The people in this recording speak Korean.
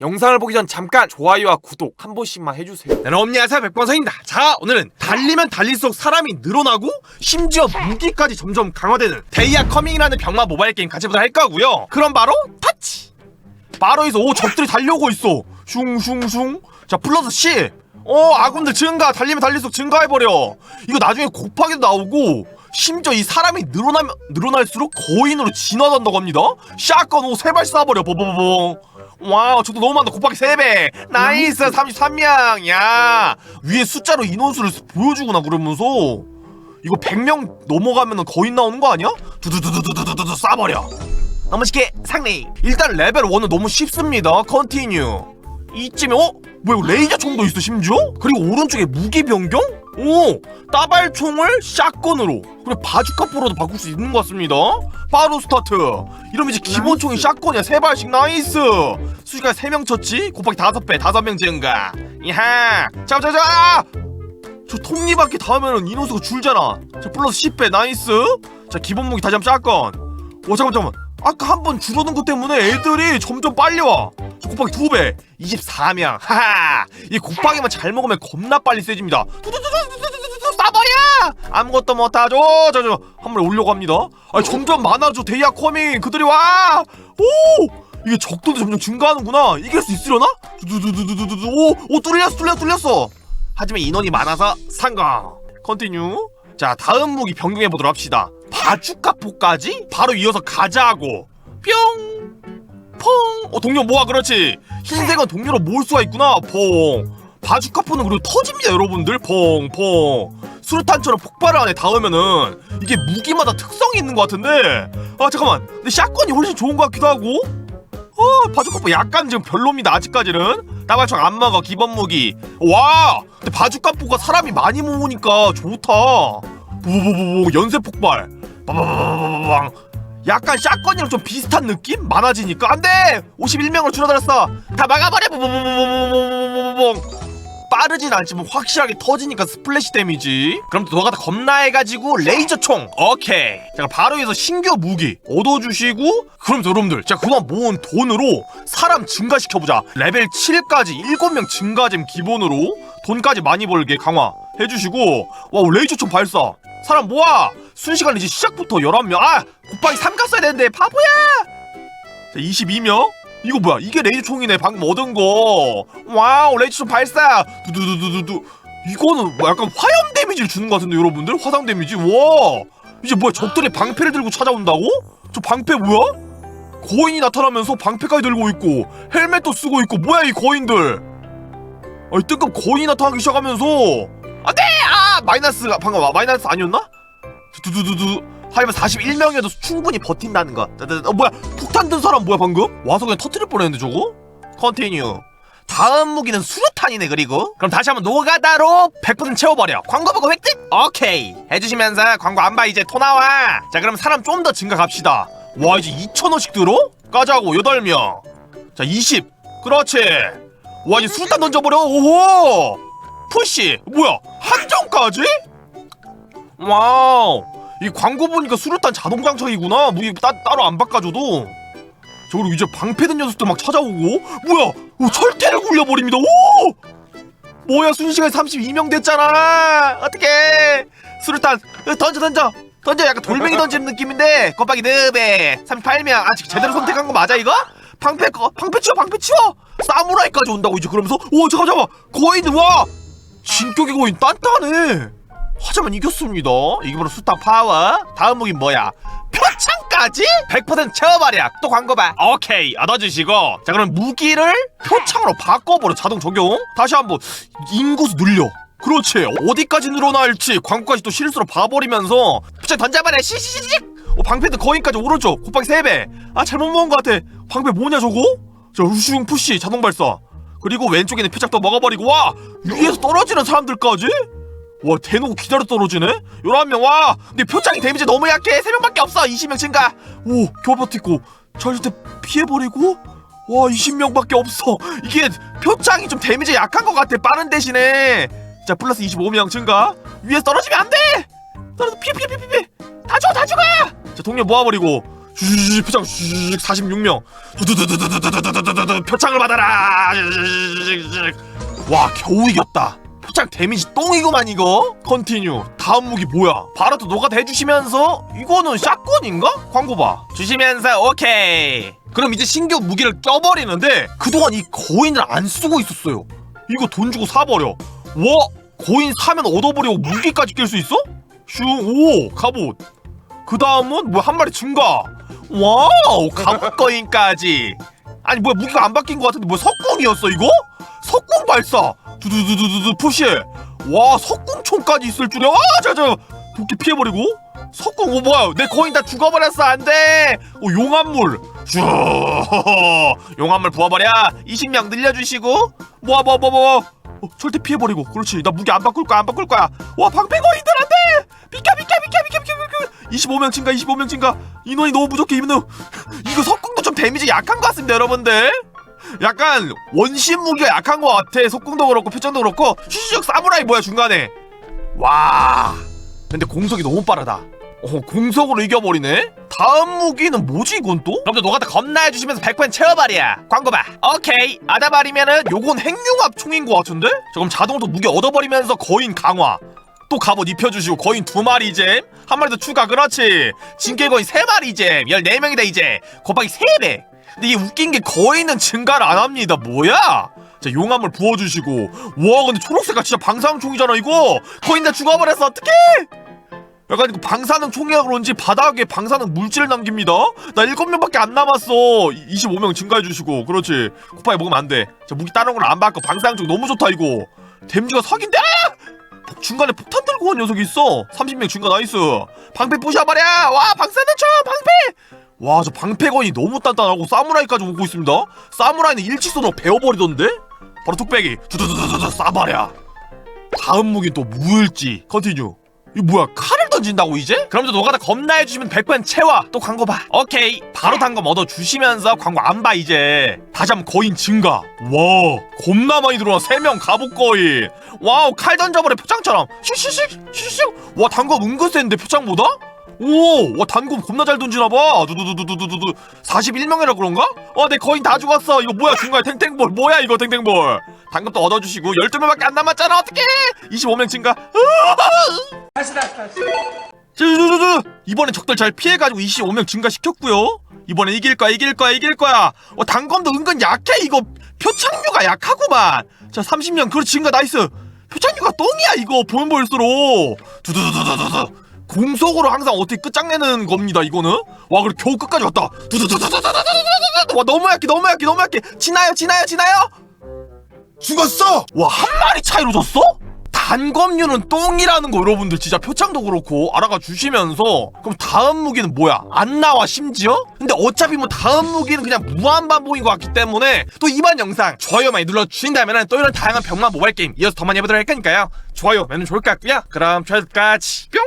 영상을 보기 전 잠깐 좋아요와 구독 한 번씩만 해주세요. 네, 안녕하세요 백범성입니다. 자 오늘은 달리면 달릴수록 사람이 늘어나고 심지어 무기까지 점점 강화되는 데이아 커밍이라는 병마 모바일 게임 같이 보도록 할 거고요. 그럼 바로 타치! 바로에서 오 적들이 달려오고 있어. 슝슝슝. 자 플러스 10 어, 아군들 증가. 달리면 달릴수록 증가해버려. 이거 나중에 곱하기도 나오고 심지어 이 사람이 늘어나면 늘어날수록 거인으로 진화한다고 합니다. 샷건 오 세발 쏴버려. 버버버버 와우 저도 너무 많다. 곱하기 3배. 나이스 33명 야 위에 숫자로 인원수를 보여주구나 그러면서. 이거 100명 넘어가면 거인 나오는 거 아니야? 두두두두두두두 쏴버려. 너무 쉽게 상리. 일단 레벨 1은 너무 쉽습니다. 컨티뉴 이쯤에 어? 뭐야 레이저 총도 있어 심지어? 그리고 오른쪽에 무기 변경? 오! 따발총을 샷건으로. 그리고 바주카포로도 바꿀 수 있는 것 같습니다. 바로 스타트. 이러면 이제 기본총이 샷건이야. 세 발씩 나이스. 수지가 3명 쳤지? 곱하기 5배. 5명 증가? 이하. 자자자! 저 톱니바퀴 닿으면 인원수가 줄잖아. 자 플러스 10배. 나이스. 자 기본 무기 다시 한번 샷건. 와 잠깐만 잠깐만. 아까 한 번 줄어든 것 때문에 애들이 점점 빨리 와. 저 곱하기 2배 24명. 하하. 이 곱하기만 잘 먹으면 겁나 빨리 세집니다. 싸버려! 아무것도 못하죠. 저저 한번 올려고 합니다. 아 점점 많아져 데이아 커밍. 그들이 와오! 이게 적도도 점점 증가하는구나. 이길 수 있으려나? 두두두두두두오오 뚫렸어 뚫렸어 뚫렸어. 하지만 인원이 많아서 상강 컨티뉴 자 다음 무기 변경해보도록 합시다. 바주카포까지 바로 이어서 가자하고. 뿅! 퐁! 어 동료 모아 그렇지. 흰색은 동료로 모을 수가 있구나. 퐁. 바주카포는 그리고 터집니다 여러분들. 퐁퐁. 수류탄처럼 폭발을 안에 닿으면은. 이게 무기마다 특성이 있는 것 같은데. 아 잠깐만. 근데 샷건이 훨씬 좋은 것 같기도 하고. 어 바주카포 약간 지금 별로입니다 아직까지는. 따발총 안 막아 기본 무기. 와! 근데 바주카포가 사람이 많이 모으니까 좋다. 보보보보 연쇄 폭발. 빠바바바바방 약간 샷건이랑 좀 비슷한 느낌? 많아지니까. 안돼! 51명으로 줄어들었어. 다 막아버려! 보보보보보보보보보 빠르진 않지만 확실하게 터지니까 스플래시 데미지 그럼 또 너가 다 겁나 해가지고 레이저 총 오케이 자 바로 해서 신규 무기 얻어주시고 그럼 여러분들 자 그동안 모은 돈으로 사람 증가시켜보자 레벨 7까지 7명 증가잼 기본으로 돈까지 많이 벌게 강화 해주시고 와 레이저 총 발사 사람 모아! 순식간에 이제 시작부터 11명. 아 곱하기 3 갔어야 되는데 바보야! 자 22명? 이거 뭐야? 이게 레이저 총이네 방금 얻은 거. 와우 레이저 총 발사! 두두두두두두. 이거는 뭐 약간 화염 데미지를 주는 것 같은데 여러분들? 화상 데미지? 와! 이제 뭐야 적들이 방패를 들고 찾아온다고? 저 방패 뭐야? 거인이 나타나면서 방패까지 들고 있고 헬멧도 쓰고 있고 뭐야 이 거인들? 아이 뜨끔 거인이 나타나기 시작하면서. 안돼 아 마이너스가 방금 와 마이너스 아니었나? 두두두두 하지만 41명이어도 충분히 버틴다는 거. 어 뭐야? 폭탄 든 사람 뭐야 방금? 와서 그냥 터트릴 뻔했는데 저거? 컨티뉴. 다음 무기는 수류탄이네 그리고 그럼 다시 한번 노가다로 100% 채워버려 광고 보고 획득 오케이 해주시면서 광고 안 봐 이제 토 나와 자 그럼 사람 좀 더 증가 갑시다 와 이제 2천원씩 들어? 까자고 8명 자 20 그렇지 와 이제 수류탄 던져버려 오호 푸시! 뭐야 한정까지? 와우 이 광고 보니까 수류탄 자동 장착이구나. 무기 따, 따로 안 바꿔줘도. 저 그리고 이제 방패든 녀석도 막 찾아오고. 뭐야 오, 철퇴를 굴려버립니다. 오! 뭐야 순식간에 32명 됐잖아. 어떡해. 수류탄 으, 던져 던져. 던져 약간 돌멩이 던지는 느낌인데. 곱하기 4배 38명. 아직 제대로 선택한 거 맞아 이거? 방패 거 방패 치워 방패 치워. 사무라이까지 온다고 이제 그러면서. 오 잠깐 잠깐 거인 와 진격의 거인 단단해 하지만 이겼습니다. 이게 바로 수타 파워. 다음 무기 뭐야? 표창까지? 100% 채워버려. 또 광고 봐. 오케이. 얻어주시고. 자, 그럼 무기를 표창으로 바꿔버려. 자동 적용. 다시 한번 인구수 늘려. 그렇지. 어디까지 늘어날지 광고까지 또 실수로 봐버리면서 표창 던져버려. 시시시시. 어, 방패도 거인까지 오른쪽. 곱하기 3배. 아, 잘못 먹은 것 같아. 방패 뭐냐, 저거? 자, 루슈용 푸시. 자동 발사. 그리고 왼쪽에는 표창 또 먹어버리고 와! 위에서 떨어지는 사람들까지? 와 대놓고 기다려 떨어지네? 11명 와! 근데 표창이 데미지 너무 약해. 3명밖에 없어. 20명 증가. 오 겨우 버티고. 절대 피해버리고? 와 20명밖에 없어. 이게 표창이 좀 데미지 약한 것 같아. 빠른 대신에. 자 플러스 25명 증가. 위에서 떨어지면 안돼! 떨어져 피해 피해 피해 피해. 다 죽어 다 죽어! 자 동료 모아버리고 슈슈 표창 슈 46명 두두두두두두두두두두 표창을 받아라. 와 겨우 이겼다 표창 데미지 똥이구만 이거 컨티뉴 다음 무기 뭐야 바로 또 노가다 해주시면서 이거는 샷건인가? 광고 봐 주시면서 오케이 그럼 이제 신규 무기를 껴버리는데 그동안 이 거인을 안 쓰고 있었어요 이거 돈 주고 사버려 와 거인 사면 얻어버리고 무기까지 낄 수 있어? 슈오 갑옷 그 다음은 뭐 한 마리 증가 와우 갑옷 거인까지. 아니 뭐야 무기가 안 바뀐 것 같은데 뭐 석궁이었어 이거? 석궁 발사. 두두두두두두 푸시 와 석궁총까지 있을 줄이야. 와자자 도끼 피해버리고. 석궁 오 뭐야 내 거인 다 죽어버렸어 안돼. 오 용암물. 슈 용암물 부어버려. 20명 늘려주시고. 뭐야 뭐야 뭐야 뭐야 어, 절대 피해버리고. 그렇지. 나 무기 안 바꿀 거야 안 바꿀 거야. 와 방패 거인들 안돼! 비켜 비켜 비켜 비켜 비켜 25명 증가 25명 증가. 인원이 너무 부족해 이분은 이거 석궁도 좀 데미지 약한 것 같습니다 여러분들. 약간 원심 무기가 약한 것 같아. 속궁도 그렇고 표정도 그렇고. 슈슈슉 사무라이 뭐야 중간에. 와. 근데 공속이 너무 빠르다. 어 공속으로 이겨버리네? 다음 무기는 뭐지 이건 또? 여러분들 노가다 겁나 해주시면서 100% 채워버려. 광고 봐. 오케이. 아다발이면은 요건 핵융합 총인 것 같은데? 자 그럼 자동으로 무기 얻어버리면서 거인 강화. 또 갑옷 입혀주시고 거인 두 마리 잼 한 마리 더 추가. 그렇지. 진개 거인 세 마리 잼 14명이다 이제. 곱하기 3배 근데 이게 웃긴 게 거인은 증가를 안 합니다. 뭐야? 자 용암을 부어주시고. 와 근데 초록색깔 진짜 방사능총이잖아 이거. 거인 다 죽어버렸어. 어떡해? 약간 이거 방사능 총이라 그런지 바닥에 방사능 물질을 남깁니다. 나 7명밖에 안 남았어. 25명 증가해 주시고. 그렇지. 쿠파에 먹으면 안 돼. 자 무기 다른 걸안 바꿔. 방사능 총 너무 좋다 이거. 댐지가 사기인데? 아! 폭- 중간에 폭탄 들고 온 녀석이 있어. 30명 증가 나이스. 방패 부셔버려 와 방사능총 방패! 와 저 방패건이 너무 단단하고 사무라이까지 오고 있습니다. 사무라이는 일직선으로 베어버리던데? 바로 뚝배기. 두두두두두 쏴버려 다음 무기는 또 무일지. 컨티뉴 이거 뭐야? 칼을 던진다고 이제? 그럼 또 노가다 겁나 해주시면 100번 채워. 또 광고 봐. 오케이. 바로 단검 얻어주시면서 광고 안 봐 이제. 다시 한번 거인 증가. 와 겁나 많이 들어와. 3명 갑옷 거인 와우 칼 던져버려 표창처럼. 슉슉슉 슉슉. 와 단검 은근 센데 표창보다? 오, 와 단검 겁나 잘 던지나봐. 두두두두두두두. 41명이라 그런가? 와, 내 거인 다 죽었어. 이거 뭐야 중간에 탱탱볼. 뭐야 이거 탱탱볼. 단검도 얻어주시고 12명밖에 안 남았잖아. 어떡해? 25명 증가. 다시 다시 다시 쭈쭈쭈쭈. 이번엔 적들 잘 피해가지고 25명 증가시켰고요. 이번엔 이길 거야, 이길 거야, 이길 거야. 어, 단검도 은근 약해. 이거 표창류가 약하구만. 자, 30명 그렇지 증가 나이스. 표창류가 똥이야 이거 보면 볼수록. 두두두두두두. 공속으로 항상 어떻게 끝장내는 겁니다 이거는. 와 그래 겨우 끝까지 왔다. 두두두두두두두두두. 와 너무 약해, 너무 약해, 너무 약해. 지나요, 지나요, 지나요. 죽었어! 와 한 마리 차이로 졌어? 단검류는 똥이라는 거 여러분들 진짜 표창도 그렇고 알아가 주시면서 그럼 다음 무기는 뭐야? 안 나와 심지어? 근데 어차피 뭐 다음 무기는 그냥 무한반복인 것 같기 때문에 또 이번 영상 좋아요 많이 눌러주신다면 또 이런 다양한 병만 모바일 게임 이어서 더 많이 해보도록 할 거니까요 좋아요 매는 좋을 것 같고요 그럼 좋아요까지 뿅!